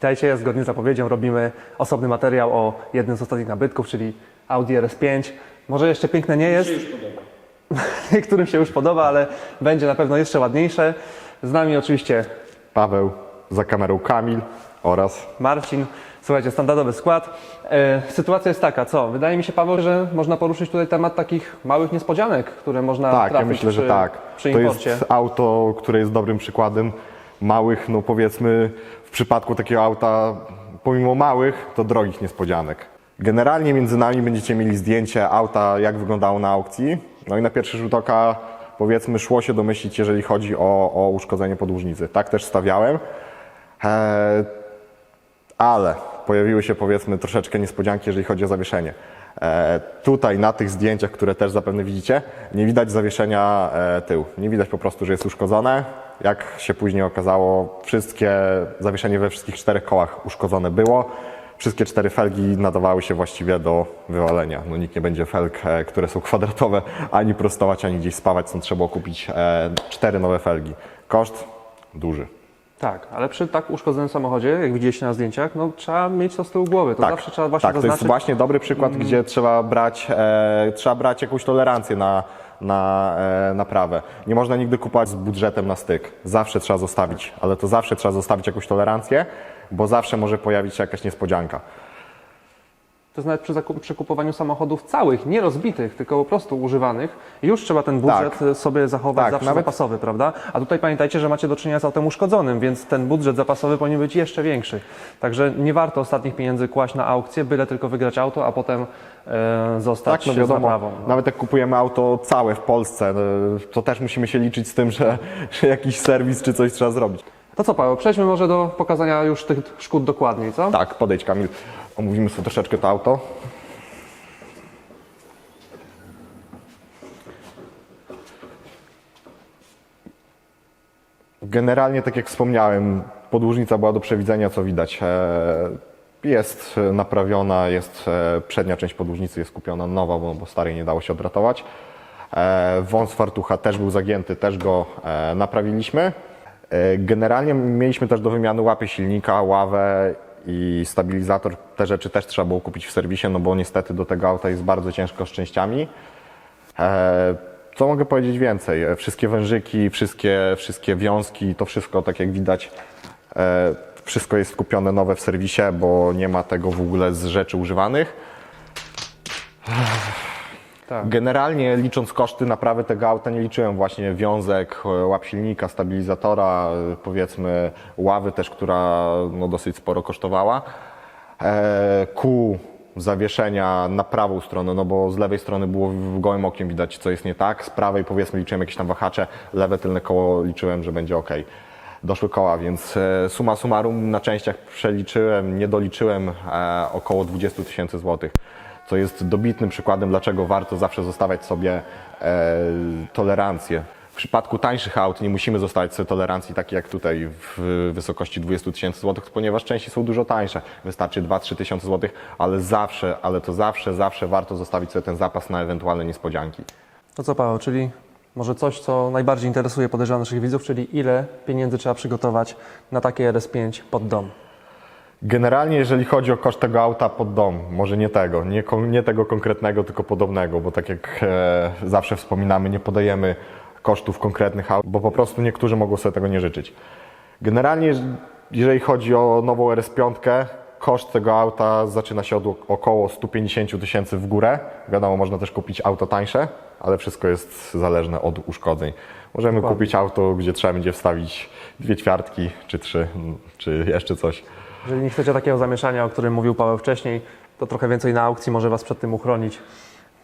Witajcie, zgodnie z zapowiedzią robimy osobny materiał o jednym z ostatnich nabytków, czyli Audi RS5. Może jeszcze piękne nie jest. Niektórym się już podoba, ale będzie na pewno jeszcze ładniejsze. Z nami oczywiście Paweł, za kamerą Kamil oraz Marcin. Słuchajcie, standardowy skład. E, sytuacja jest taka, co? Wydaje mi się, Paweł, że można poruszyć tutaj temat takich małych niespodzianek, które można tak, ja trafić myślę, przy, że tak. przy To imporcie. jest auto, które jest dobrym przykładem małych, no powiedzmy w przypadku takiego auta, pomimo małych, to drogich niespodzianek. Generalnie między nami będziecie mieli zdjęcie auta, jak wyglądało na aukcji. No i na pierwszy rzut oka powiedzmy szło się domyślić, jeżeli chodzi o, o uszkodzenie podłużnicy. Tak też stawiałem. Eee, ale pojawiły się powiedzmy troszeczkę niespodzianki, jeżeli chodzi o zawieszenie. E, tutaj na tych zdjęciach, które też zapewne widzicie, nie widać zawieszenia e, tyłu. Nie widać po prostu, że jest uszkodzone. Jak się później okazało, wszystkie zawieszenie we wszystkich czterech kołach uszkodzone było. Wszystkie cztery felgi nadawały się właściwie do wywalenia. No nikt nie będzie felg, e, które są kwadratowe, ani prostować, ani gdzieś spawać, stąd trzeba kupić e, cztery nowe felgi. Koszt duży. Tak, ale przy tak uszkodzonym samochodzie, jak widzieliście na zdjęciach, no trzeba mieć to z tyłu głowy. To zawsze trzeba właśnie tak, to zaznaczyć. jest właśnie dobry przykład, gdzie trzeba brać, e, trzeba brać jakąś tolerancję na, na e, naprawę. Nie można nigdy kupować z budżetem na styk. Zawsze trzeba zostawić, ale to zawsze trzeba zostawić jakąś tolerancję, bo zawsze może pojawić się jakaś niespodzianka. To nawet przy, zakup, przy kupowaniu samochodów całych, nie rozbitych, tylko po prostu używanych, już trzeba ten budżet Tak. sobie zachować Tak, zawsze nawet- zapasowy, prawda? A tutaj pamiętajcie, że macie do czynienia z autem uszkodzonym, więc ten budżet zapasowy powinien być jeszcze większy. Także nie warto ostatnich pieniędzy kłaść na aukcję, byle tylko wygrać auto, a potem e, zostać Tak, no z wiadomo, naprawą. No. nawet jak kupujemy auto całe w Polsce, e, to też musimy się liczyć z tym, że, że jakiś serwis czy coś trzeba zrobić. To co Paweł, przejdźmy może do pokazania już tych szkód dokładniej, co? Tak, podejdź Kamil, omówimy sobie troszeczkę to auto. Generalnie, tak jak wspomniałem, podłużnica była do przewidzenia, co widać. E, Jest naprawiona, jest e, przednia część podłużnicy jest kupiona nowa, bo, bo starej nie dało się odratować. E, Wąs fartucha też był zagięty, też go naprawiliśmy. E, Generalnie mieliśmy też do wymiany łapy silnika, ławę i stabilizator. Te rzeczy też trzeba było kupić w serwisie, no bo niestety do tego auta jest bardzo ciężko z częściami. E, Co mogę powiedzieć więcej? E, Wszystkie wężyki, wszystkie, wszystkie wiązki, to wszystko, tak jak widać, wszystko jest kupione nowe w serwisie, bo nie ma tego w ogóle z rzeczy używanych. Tak. Generalnie licząc koszty naprawy tego auta, nie liczyłem właśnie wiązek, e, łap silnika, stabilizatora, e, powiedzmy ławy też, która no, dosyć sporo kosztowała. E, kół, zawieszenia na prawą stronę, no bo z lewej strony było w gołym okiem widać, co jest nie tak. Z prawej powiedzmy liczyłem jakieś tam wahacze, lewe tylne koło liczyłem, że będzie ok. Doszły koła, więc e, suma summarum na częściach przeliczyłem, nie doliczyłem e, około 20 tysięcy złotych co jest dobitnym przykładem, dlaczego warto zawsze zostawiać sobie e, tolerancję. W przypadku tańszych aut nie musimy zostawiać sobie tolerancji takiej jak tutaj w wysokości 20 tysięcy złotych, ponieważ części są dużo tańsze. Wystarczy 2-3 tysiące złotych, ale zawsze, ale to zawsze, zawsze warto zostawić sobie ten zapas na ewentualne niespodzianki. To co Paweł, czyli może coś, co najbardziej interesuje podejrzanych naszych widzów, czyli ile pieniędzy trzeba przygotować na takie RS5 pod dom? Generalnie, jeżeli chodzi o koszt tego auta pod dom, może nie tego, nie, nie tego konkretnego, tylko podobnego, bo tak jak e, zawsze wspominamy, nie podajemy kosztów konkretnych aut, bo po prostu niektórzy mogą sobie tego nie życzyć. Generalnie, jeżeli chodzi o nową RS5, koszt tego auta zaczyna się od około 150 tysięcy w górę. Wiadomo, można też kupić auto tańsze, ale wszystko jest zależne od uszkodzeń. Możemy Dokładnie. kupić auto, gdzie trzeba będzie wstawić dwie ćwiartki, czy trzy, czy jeszcze coś. Jeżeli nie chcecie takiego zamieszania, o którym mówił Paweł wcześniej, to trochę więcej na aukcji może Was przed tym uchronić.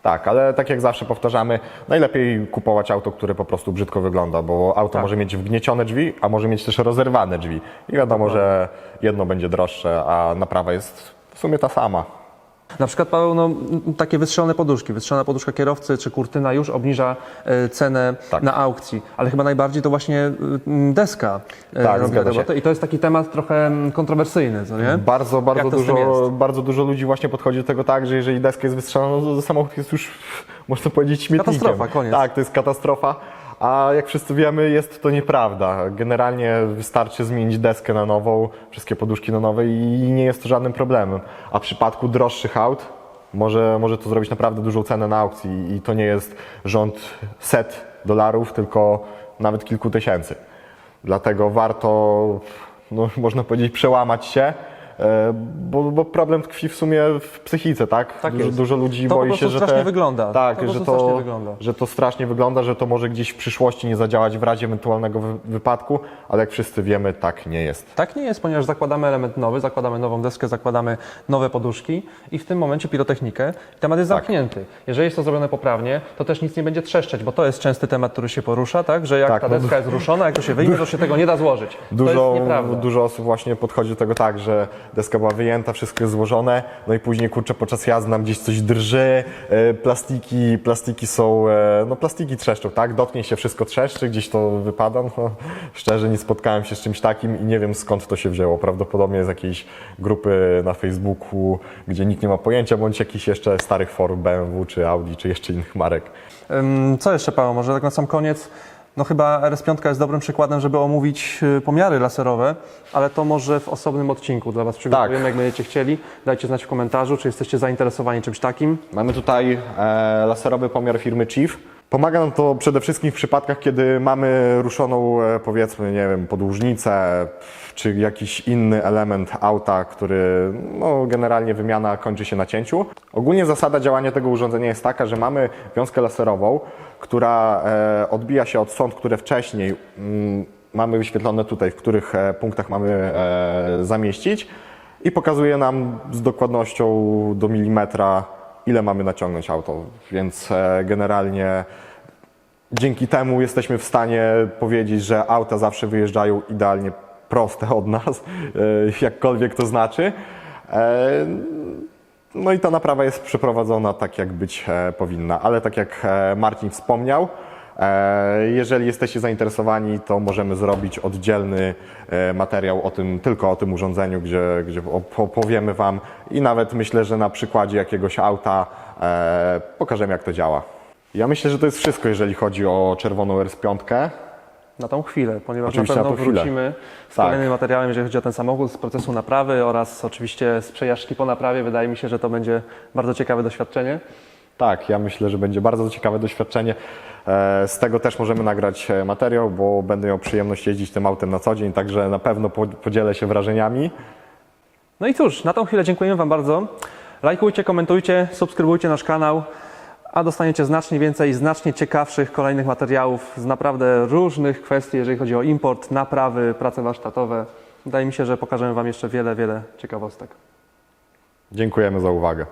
Tak, ale tak jak zawsze powtarzamy, najlepiej kupować auto, które po prostu brzydko wygląda, bo auto Tak. może mieć wgniecione drzwi, a może mieć też rozerwane drzwi. I wiadomo, że jedno będzie droższe, a naprawa jest w sumie ta sama. Na przykład Paweł, no, takie wystrzelone poduszki, wystrzelona poduszka kierowcy czy kurtyna już obniża e, cenę Tak. na aukcji, ale chyba najbardziej to właśnie m, deska e, Tak, robi zgadza się. robotę. I to jest taki temat trochę m, kontrowersyjny, co nie? Bardzo, bardzo Jak to z tym dużo, jest? bardzo dużo ludzi właśnie podchodzi do tego tak, że jeżeli deska jest wystrzelona, no to samochód jest już, można powiedzieć, śmietnikiem. Katastrofa, koniec. Tak, to jest katastrofa. A jak wszyscy wiemy, jest to nieprawda. Generalnie wystarczy zmienić deskę na nową, wszystkie poduszki na nowe i nie jest to żadnym problemem. A w przypadku droższych aut może, może to zrobić naprawdę dużą cenę na aukcji i to nie jest rząd set dolarów, tylko nawet kilku tysięcy. Dlatego warto, no, można powiedzieć, przełamać się, bo, bo problem tkwi w sumie w psychice, tak? Tak dużo, dużo ludzi To boi się, że strasznie te, wygląda. Tak, To że, to, strasznie wygląda. że to strasznie wygląda, że to może gdzieś w przyszłości nie zadziałać w razie ewentualnego wy- wypadku, ale jak wszyscy wiemy, tak nie jest. Tak nie jest, ponieważ zakładamy element nowy, zakładamy nową deskę, zakładamy nowe poduszki i w tym momencie pirotechnikę. Temat jest Tak. zamknięty. Jeżeli jest to zrobione poprawnie, to też nic nie będzie trzeszczeć, bo to jest częsty temat, który się porusza, tak? Że jak Tak, ta no deska jest ruszona, jak to się wyjmie, to się tego nie da złożyć. to Dużo, jest nieprawda. dużo osób właśnie podchodzi do tego tak, że deska była wyjęta, wszystko jest złożone, no i później kurczę podczas jazdy nam gdzieś coś drży, e, plastiki, plastiki są, e, no plastiki trzeszczą, tak? Dotknie się, wszystko trzeszczy, gdzieś to wypada. No, szczerze nie spotkałem się z czymś takim i nie wiem skąd to się wzięło. Prawdopodobnie z jakiejś grupy na Facebooku, gdzie nikt nie ma pojęcia, bądź jakichś jeszcze starych forów BMW, czy Audi, czy jeszcze innych marek. Co jeszcze, Paweł? Może tak na sam koniec. No chyba RS5 jest dobrym przykładem, żeby omówić y, pomiary laserowe, ale to może w osobnym odcinku dla Was przygotujemy, Tak. jak będziecie chcieli. Dajcie znać w komentarzu, czy jesteście zainteresowani czymś takim. Mamy tutaj e, laserowy pomiar firmy Chief. Pomaga nam to przede wszystkim w przypadkach, kiedy mamy ruszoną, e, powiedzmy, nie wiem, podłużnicę czy jakiś inny element auta, który no, generalnie wymiana kończy się na cięciu. Ogólnie zasada działania tego urządzenia jest taka, że mamy wiązkę laserową, która e, odbija się od sąd, które wcześniej mm, mamy wyświetlone tutaj, w których e, punktach mamy zamieścić i pokazuje nam z dokładnością do milimetra, ile mamy naciągnąć auto. Więc e, generalnie dzięki temu jesteśmy w stanie powiedzieć, że auta zawsze wyjeżdżają idealnie proste od nas, e, jakkolwiek to znaczy. E, No i ta naprawa jest przeprowadzona tak, jak być powinna. Ale tak jak Marcin wspomniał, jeżeli jesteście zainteresowani, to możemy zrobić oddzielny e, materiał o tym, tylko o tym urządzeniu, gdzie, gdzie op- opowiemy Wam i nawet myślę, że na przykładzie jakiegoś auta e, pokażemy, jak to działa. Ja myślę, że to jest wszystko, jeżeli chodzi o czerwoną RS5. Na tą chwilę, ponieważ Oczywiście na na pewno chwilę. wrócimy z Tak. kolejnym materiałem, jeżeli chodzi o ten samochód, z procesu naprawy oraz oczywiście z przejażdżki po naprawie. Wydaje mi się, że to będzie bardzo ciekawe doświadczenie. Tak, ja myślę, że będzie bardzo ciekawe doświadczenie. E, Z tego też możemy nagrać e, materiał, bo będę miał przyjemność jeździć tym autem na co dzień, także na pewno po- podzielę się wrażeniami. No i cóż, na tą chwilę dziękujemy Wam bardzo. Lajkujcie, komentujcie, subskrybujcie nasz kanał, a dostaniecie znacznie więcej, znacznie ciekawszych kolejnych materiałów z naprawdę różnych kwestii, jeżeli chodzi o import, naprawy, prace warsztatowe. Wydaje mi się, że pokażemy Wam jeszcze wiele, wiele ciekawostek. Dziękujemy za uwagę.